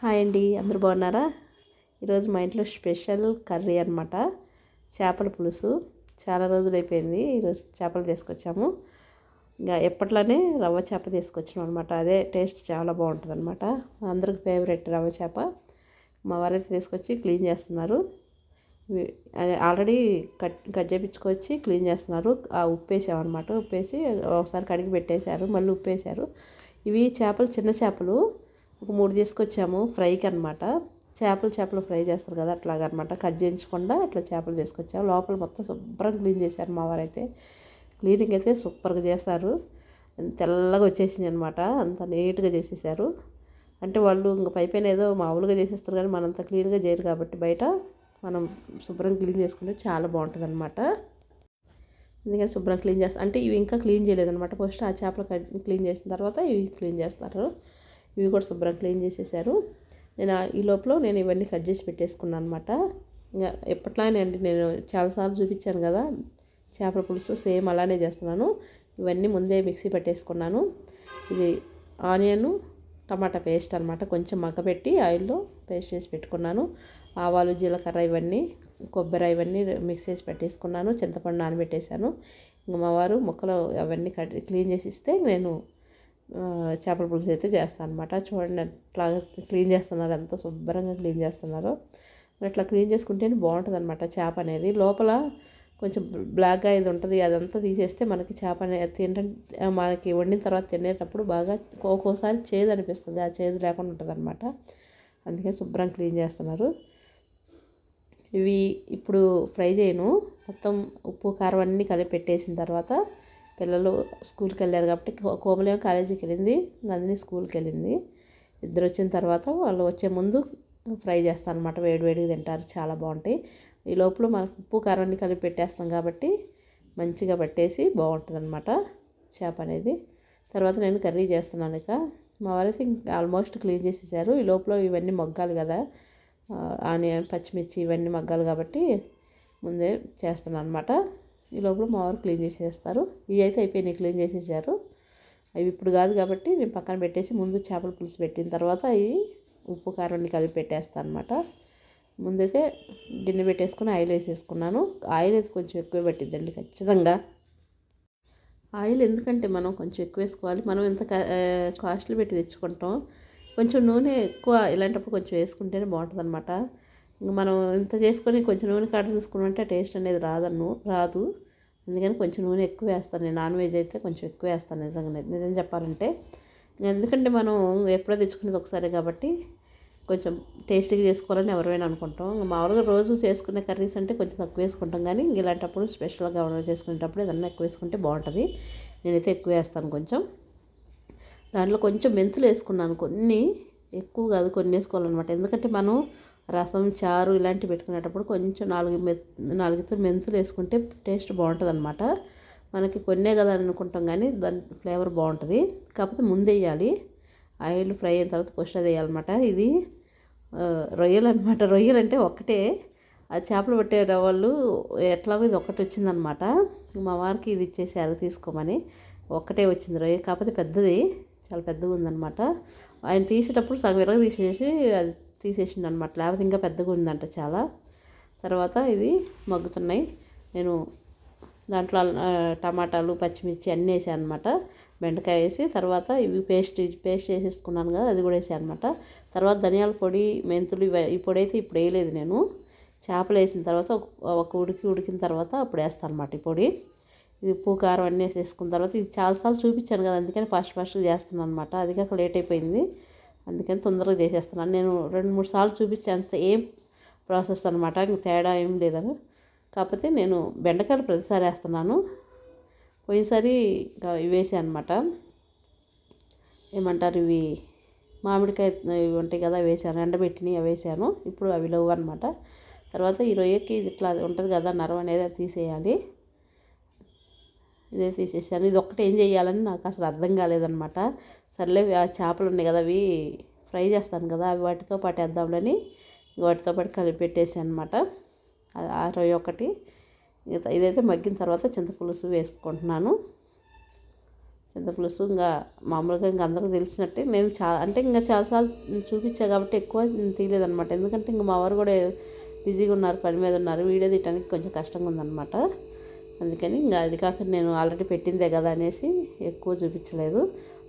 Hi అండి అందరు బాగున్నారా? ఈరోజు మా ఇంట్లో స్పెషల్ కర్రీ అనమాట చేపల పులుసు. చాలా రోజులు అయిపోయింది ఈరోజు చేపలు తీసుకొచ్చాము. ఇంకా ఎప్పట్లానే రవ్వ చేప తీసుకొచ్చాము అనమాట అదే టేస్ట్ చాలా బాగుంటుంది అనమాట అందరికి ఫేవరెట్ రవ్వ చేప. మా వారైతే తీసుకొచ్చి క్లీన్ చేస్తున్నారు. ఆల్రెడీ కట్ కట్ చేపించుకొచ్చి క్లీన్ చేస్తున్నారు. ఆ ఉప్పు వేసామన్నమాట ఉప్పు వేసి ఒకసారి కడిగి పెట్టేశారు మళ్ళీ ఉప్పు వేసారు ఇవి చేపలు చిన్న చేపలు. ఒక మూడు తీసుకొచ్చాము ఫ్రైకి అనమాట చేపలు చేపలు ఫ్రై చేస్తారు కదా అట్లాగనమాట కట్ చేయించకుండా అట్లా చేపలు తీసుకొచ్చాము. లోపల మొత్తం శుభ్రం క్లీన్ చేశారు మా వారైతే. క్లీనింగ్ అయితే సూపర్గా చేస్తారు తెల్లగా వచ్చేసింది అనమాట అంత నీట్గా చేసేసారు. అంటే వాళ్ళు ఇంకా పైపైన ఏదో మామూలుగా చేసేస్తారు కానీ మనంత క్లీన్గా చేయరు కాబట్టి బయట మనం శుభ్రం క్లీన్ చేసుకుంటే చాలా బాగుంటుంది అనమాట ఎందుకంటే శుభ్రం క్లీన్ చేస్తారు అంటే ఇవి ఇంకా క్లీన్ చేయలేదన్నమాట. ఫస్ట్ ఆ చేపలు క్లీన్ చేసిన తర్వాత ఇవి క్లీన్ చేస్తారు. ఇవి కూడా శుభ్రం క్లీన్ చేసేసారు. నేను ఈ లోపల నేను ఇవన్నీ కట్ చేసి పెట్టేసుకున్నాను అనమాట ఇంకా ఎప్పట్లానే అండి నేను చాలాసార్లు చూపించాను కదా చేపల పులుసు సేమ్ అలానే చేస్తున్నాను. ఇవన్నీ ముందే మిక్సీ పెట్టేసుకున్నాను. ఇది ఆనియన్ టమాటా పేస్ట్ అనమాట కొంచెం మగ్గపెట్టి ఆయిల్లో పేస్ట్ చేసి పెట్టుకున్నాను. ఆవాలు జీలకర్ర ఇవన్నీ కొబ్బరి ఇవన్నీ మిక్స్ చేసి పెట్టేసుకున్నాను. చింతపండు నానబెట్టేశాను. ఇంకా మా వారు మొక్కలు అవన్నీ కట్ క్లీన్ చేసి ఇస్తే నేను చేపల పులుసు అయితే చేస్తాను అనమాట చూడండి అట్లా క్లీన్ చేస్తున్నారు ఎంత శుభ్రంగా క్లీన్ చేస్తున్నారు. అట్లా క్లీన్ చేసుకుంటేనే బాగుంటుంది అనమాట చేప అనేది. లోపల కొంచెం బ్లాక్గా ఇది ఉంటుంది అదంతా తీసేస్తే మనకి చేప అనేది తింటే మనకి వండిన తర్వాత తినేటప్పుడు బాగా ఒక్కోసారి చేదు అనిపిస్తుంది ఆ చేదు లేకుండా ఉంటుంది అనమాట అందుకని శుభ్రం క్లీన్ చేస్తున్నారు. ఇవి ఇప్పుడు ఫ్రై చేయను. మొత్తం ఉప్పు కారం అన్నీ కలిపి పెట్టేసిన తర్వాత పిల్లలు స్కూల్కి వెళ్ళారు కాబట్టి కోమలేమో కాలేజీకి వెళ్ళింది నందిని స్కూల్కి వెళ్ళింది. ఇద్దరు వచ్చిన తర్వాత వాళ్ళు వచ్చే ముందు ఫ్రై చేస్తాను అనమాట వేడివేడిగా తింటారు చాలా బాగుంటాయి. ఈ లోపల మనకు ఉప్పు కారం అన్ని కలిపి పెట్టేస్తాం కాబట్టి మంచిగా పెట్టేసి బాగుంటుంది అనమాట చేప అనేది. తర్వాత నేను కర్రీ చేస్తున్నాను ఇక. మా వారైతే ఆల్మోస్ట్ క్లీన్ చేసేసారు. ఈ లోపల ఇవన్నీ మగ్గాలి కదా ఆనియన్ పచ్చిమిర్చి ఇవన్నీ మగ్గాలి కాబట్టి ముందే చేస్తున్నాను అనమాట ఈ లోపల మా వారు క్లీన్ చేసేస్తారు. ఇవి అయితే అయిపోయినాయి క్లీన్ చేసేసారు. అవి ఇప్పుడు కాదు కాబట్టి నేను పక్కన పెట్టేసి ముందు చేపల పులుసు పెట్టిన తర్వాత అవి ఉప్పు కారం కలిపి పెట్టేస్తాను అనమాట ముందైతే గిన్నె పెట్టేసుకుని ఆయిల్ వేసేసుకున్నాను. ఆయిల్ అయితే కొంచెం ఎక్కువ పెట్టిద్దండి ఖచ్చితంగా. ఆయిల్ ఎందుకంటే మనం కొంచెం ఎక్కువ వేసుకోవాలి. మనం ఎంత కాస్ట్లు పెట్టి తెచ్చుకుంటాం. కొంచెం నూనె ఎక్కువ ఇలాంటప్పుడు కొంచెం వేసుకుంటేనే బాగుంటుంది అనమాట మనం ఇంత చేసుకొని కొంచెం నూనె కాడ చూసుకున్నామంటే టేస్ట్ అనేది రాదన్ను రాదు. అందుకని కొంచెం నూనె ఎక్కువ వేస్తాను. నేను నాన్ వెజ్ అయితే కొంచెం ఎక్కువ వేస్తాను నిజంగా నిజం చెప్పాలంటే ఎందుకంటే మనం ఎప్పుడో తెచ్చుకునేది ఒకసారి కాబట్టి కొంచెం టేస్టీగా చేసుకోవాలని ఎవరైనా అనుకుంటాం. మామూలుగా రోజు చేసుకునే కర్రీస్ అంటే కొంచెం తక్కువ వేసుకుంటాం కానీ ఇలాంటప్పుడు స్పెషల్గా చేసుకునేటప్పుడు ఏదన్నా ఎక్కువ వేసుకుంటే బాగుంటుంది. నేనైతే ఎక్కువ వేస్తాను కొంచెం. దాంట్లో కొంచెం మెంతులు వేసుకున్నాను. కొన్ని ఎక్కువ కాదు కొన్ని వేసుకోవాలన్నమాట. ఎందుకంటే మనం రసం చారు ఇలాంటివి పెట్టుకునేటప్పుడు కొంచెం నాలుగు మె నాలుగు మెంతులు వేసుకుంటే టేస్ట్ బాగుంటుంది అనమాట మనకి కొన్నే కదా అనుకుంటాం కానీ దాని ఫ్లేవర్ బాగుంటుంది. కాకపోతే ముందు వేయాలి. ఆయిల్ ఫ్రై అయిన తర్వాత ఫస్ట్ అది వేయాలన్నమాట. ఇది రొయ్యలు అనమాట రొయ్యలు అంటే ఒక్కటే ఆ చేపలు పట్టే వాళ్ళు ఎట్లాగో ఇది ఒకటి వచ్చిందనమాట మా వారికి ఇది ఇచ్చేసారు తీసుకోమని. ఒక్కటే వచ్చింది రొయ్య. కాకపోతే పెద్దది. చాలా పెద్దగా ఉందన్నమాట ఆయన తీసేటప్పుడు సగం విరగ తీసేసి అది తీసేసిండు అనమాట లేకపోతే ఇంకా పెద్దగా ఉందంట చాలా. తర్వాత ఇది మగ్గుతున్నాయి. నేను దాంట్లో టమాటాలు పచ్చిమిర్చి అన్నీ వేసాను అనమాట బెండకాయ వేసి తర్వాత ఇవి పేస్ట్ పేస్ట్ వేసేసుకున్నాను కదా అది కూడా వేసాను అనమాట తర్వాత ధనియాల పొడి మెంతులు ఇవి ఈ పొడి అయితే ఇప్పుడు వేయలేదు నేను. చేపలు వేసిన తర్వాత ఒక ఉడికి ఉడికిన తర్వాత అప్పుడు వేస్తాను అనమాట ఈ పొడి. ఇది ఉప్పు కారం అన్నీ వేసేసుకున్న తర్వాత ఇది చాలాసార్లు చూపించాను కదా అందుకని ఫాస్ట్ ఫాస్ట్గా చేస్తున్నాను అనమాట అది కాక లేట్ అయిపోయింది. అందుకని తొందరగా చేసేస్తున్నాను. నేను రెండు మూడు సార్లు చూపించాను సేమ్ ప్రాసెస్ అనమాట ఇంక తేడా ఏం లేదని. కాకపోతే నేను బెండకాయలు ప్రతిసారి వేస్తున్నాను. పోయినసారి ఇవి వేసాను అనమాట ఏమంటారు ఇవి? మామిడికాయ ఇవి ఉంటాయి కదా వేసాను. ఎండబెట్టినవి అవి వేసాను. ఇప్పుడు అవి లేవు అనమాట తర్వాత ఈ రొయ్యకి ఇట్లా ఉంటుంది కదా నరం అనేది తీసేయాలి. ఇదే తీసేసాను ఇది ఒక్కటి ఏం చేయాలని నాకు అసలు అర్థం కాలేదనమాట సర్లే ఆ చేపలు ఉన్నాయి కదా అవి ఫ్రై చేస్తాను కదా అవి వాటితో పాటు వేద్దాంలని వాటితో పాటు కలిపి పెట్టేసాను అనమాట ఆ ఒకటి. ఇదైతే మగ్గిన తర్వాత చింతపులుసు వేసుకుంటున్నాను. చింతపులుసు ఇంకా మామూలుగా ఇంకా అందరికీ తెలిసినట్టే. నేను చాలా అంటే ఇంకా చాలాసార్లు చూపించా కాబట్టి ఎక్కువ తీయలేదనమాట ఎందుకంటే ఇంకా మా వారు కూడా బిజీగా ఉన్నారు పని మీద ఉన్నారు. వీడియో తీయడానికి కొంచెం కష్టంగా ఉందన్నమాట. అందుకని ఇంకా అది కాక నేను ఆల్రెడీ పెట్టిందే కదా అనేసి ఎక్కువ చూపించలేదు.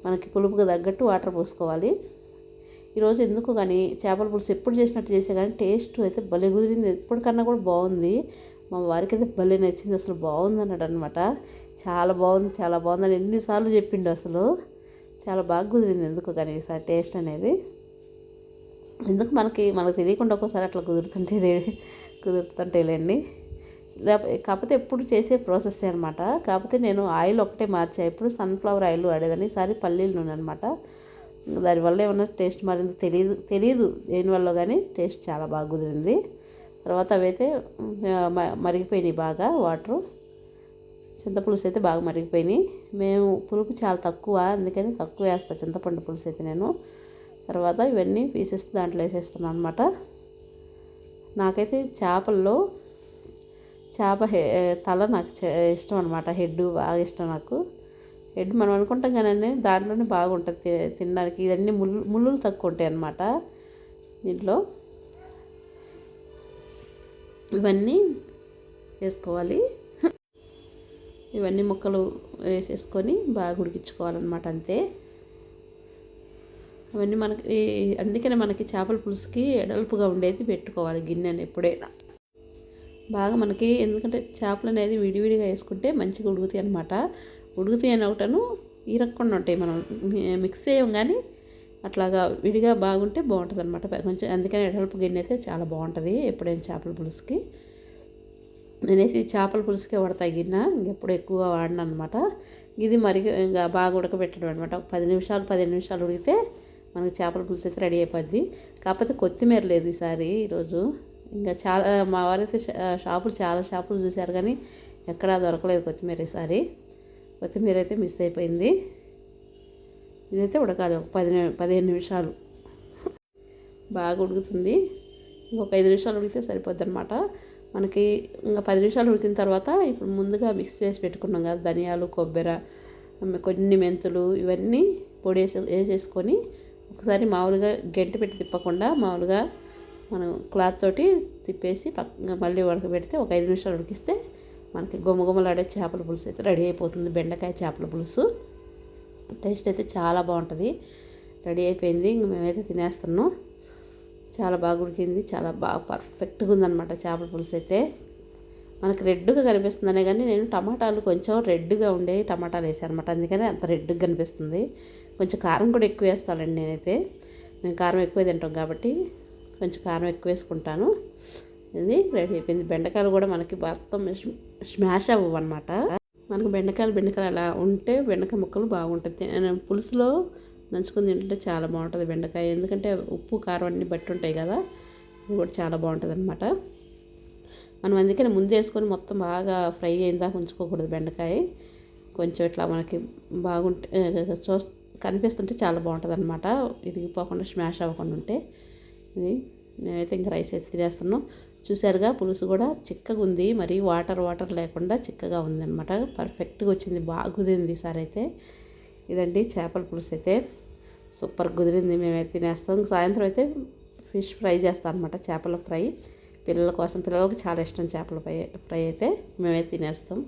మనకి పులుపుకి తగ్గట్టు వాటర్ పోసుకోవాలి. ఈరోజు ఎందుకు కానీ చేపల పులుసు ఎప్పుడు చేసినట్టు చేసే కానీ టేస్ట్ అయితే భలే కుదిరింది. ఎప్పటికన్నా కూడా బాగుంది. మా వారికి అయితే భలే నచ్చింది. అసలు బాగుంది అన్నాడు అనమాట చాలా బాగుంది చాలా బాగుంది అని ఎన్నిసార్లు చెప్పిండు అసలు. చాలా బాగా కుదిరింది ఎందుకు కానీ ఈసారి టేస్ట్ అనేది. ఎందుకు మనకి మనకు తెలియకుండా ఒక్కోసారి అట్లా కుదురుతుంటే కుదురుతుంటేలేండి. కాకపోతే ఎప్పుడు చేసే ప్రాసెస్ అనమాట కాకపోతే నేను ఆయిల్ ఒకటే మార్చా. ఎప్పుడు సన్ఫ్లవర్ ఆయిల్ వాడేదని ఈసారి పల్లీల నూనె అనమాట దానివల్ల ఏమన్నా టేస్ట్ మారిందో తెలియదు తెలియదు దేనివల్ల కానీ టేస్ట్ చాలా బాగా కుదిరింది. తర్వాత అవైతే మరిగిపోయినాయి బాగా వాటరు. చింతపులుసు అయితే బాగా మరిగిపోయినాయి. మేము పులుపు చాలా తక్కువ అందుకని తక్కువ వేస్తాను చింతపండు పులుసు అయితే నేను. తర్వాత ఇవన్నీ పీసెస్ దాంట్లో వేసేస్తున్నాను అనమాట నాకైతే చేపల్లో చేప తల నాకు ఇష్టం అనమాట హెడ్ బాగా ఇష్టం నాకు. హెడ్ మనం అనుకుంటాం కానీ దాంట్లోనే బాగుంటుంది తినడానికి. ఇవన్నీ ముళ్ళు ముళ్ళులు తక్కువ ఉంటాయి అన్నమాట దీంట్లో. ఇవన్నీ వేసుకోవాలి. ఇవన్నీ ముక్కలు వేసేసుకొని బాగా ఉడికించుకోవాలన్నమాట అంతే. అవన్నీ మనకి అందుకనే మనకి చేపల పులుసుకి ఎడల్పుగా ఉండేది పెట్టుకోవాలి గిన్నెని ఎప్పుడైనా. బాగా మనకి ఎందుకంటే చేపలు అనేది విడివిడిగా వేసుకుంటే మంచిగా ఉడుకుతాయి అనమాట ఉడుగుతాయి అని ఒకటను ఇరక్కుండా ఉంటాయి మనం మిక్స్ చేయం కానీ అట్లాగా విడిగా బాగుంటే బాగుంటుంది అనమాట కొంచెం అందుకని ఎడల్పు గిన్నె అయితే చాలా బాగుంటుంది ఎప్పుడైనా చేపల పులుసుకి. నేనైతే చేపల పులుసుకే వాడతాయి గిన్నె ఇంకెప్పుడు ఎక్కువ వాడిన అనమాట ఇది మరి ఇంకా బాగా ఉడకబెట్టడం అనమాట ఒక పది నిమిషాలు పదిహేను నిమిషాలు ఉడికితే మనకి చేపల పులుసు అయితే రెడీ అయిపోద్ది. కాకపోతే కొత్తిమీర లేదు ఈసారి ఈరోజు. ఇంకా చాలా మా వారైతే షాపులు చాలా షాపులు చూశారు కానీ ఎక్కడా దొరకలేదు కొత్తిమీర ఈసారి. కొత్తిమీర అయితే మిస్ అయిపోయింది. ఇదైతే ఉడకాలి ఒక పది పదిహేను నిమిషాలు. బాగా ఉడుకుతుంది. ఇంకొక ఐదు నిమిషాలు ఉడికితే సరిపోద్ది అనమాట మనకి ఇంకా పది నిమిషాలు ఉడికిన తర్వాత ఇప్పుడు ముందుగా మిక్స్ చేసి పెట్టుకున్నాం కదా ధనియాలు కొబ్బరి కొన్ని మెంతులు ఇవన్నీ పొడి వేసి వేసేసుకొని ఒకసారి మామూలుగా గంట పెట్టి తిప్పకుండా మామూలుగా మనం క్లాత్ తోటి తిప్పేసి పక్క మళ్ళీ ఉడకబెడితే ఒక ఐదు నిమిషాలు ఉడికిస్తే మనకి గుమ్మగుమ్మలాడే చేపల పులుసు అయితే రెడీ అయిపోతుంది. బెండకాయ చేపల పులుసు. టేస్ట్ అయితే చాలా బాగుంటుంది. రెడీ అయిపోయింది. ఇంక మేమైతే తినేస్తున్నాం. చాలా బాగా ఉడికింది. చాలా బాగా పర్ఫెక్ట్గా ఉందన్నమాట చేపల పులుసు అయితే. మనకి రెడ్గా కనిపిస్తుందనే కానీ నేను టమాటాలు కొంచెం రెడ్గా ఉండే టమాటాలు వేసాను అనమాట అందుకని అంత రెడ్గా కనిపిస్తుంది. కొంచెం కారం కూడా ఎక్కువ వేస్తానండి నేనైతే. మేము కారం ఎక్కువ తింటాం కాబట్టి కొంచెం కారం ఎక్కువ వేసుకుంటాను. ఇది రెడీ అయిపోయింది. బెండకాయలు కూడా మనకి మొత్తం స్మాష్ అవ్వవు అనమాట మనకు బెండకాయలు బెండకాయలు అలా ఉంటే బెండకాయ ముక్కలు బాగుంటుంది పులుసులో నంచుకుని తింటుంటే చాలా బాగుంటుంది బెండకాయ. ఎందుకంటే ఉప్పు కారం అన్ని బట్టి ఉంటాయి కదా. ఇది కూడా చాలా బాగుంటుంది అనమాట మనం అందుకని ముందు వేసుకొని మొత్తం బాగా ఫ్రై అయిందాక ఉంచుకోకూడదు బెండకాయ. కొంచెం ఇట్లా మనకి బాగుంటే చూ కనిపిస్తుంటే చాలా బాగుంటుంది అనమాట ఇరిగిపోకుండా స్మాష్ అవ్వకుండా ఉంటే. ఇది నేనైతే ఇంకా రైస్ అయితే తినేస్తున్నాం. చూసారుగా పులుసు కూడా చిక్కగా ఉంది. మరి వాటర్ వాటర్ లేకుండా చిక్కగా ఉందన్నమాట. పర్ఫెక్ట్గా వచ్చింది. బాగా కుదిరింది ఈసారి అయితే. ఇదండి చేపల పులుసు అయితే. సూపర్ కుదిరింది. మేమైతే తినేస్తాం. సాయంత్రం అయితే ఫిష్ ఫ్రై చేస్తాం అనమాట చేపల ఫ్రై. పిల్లల కోసం. పిల్లలకు చాలా ఇష్టం చేపల ఫ్రై ఫ్రై అయితే. మేమైతే తినేస్తాం.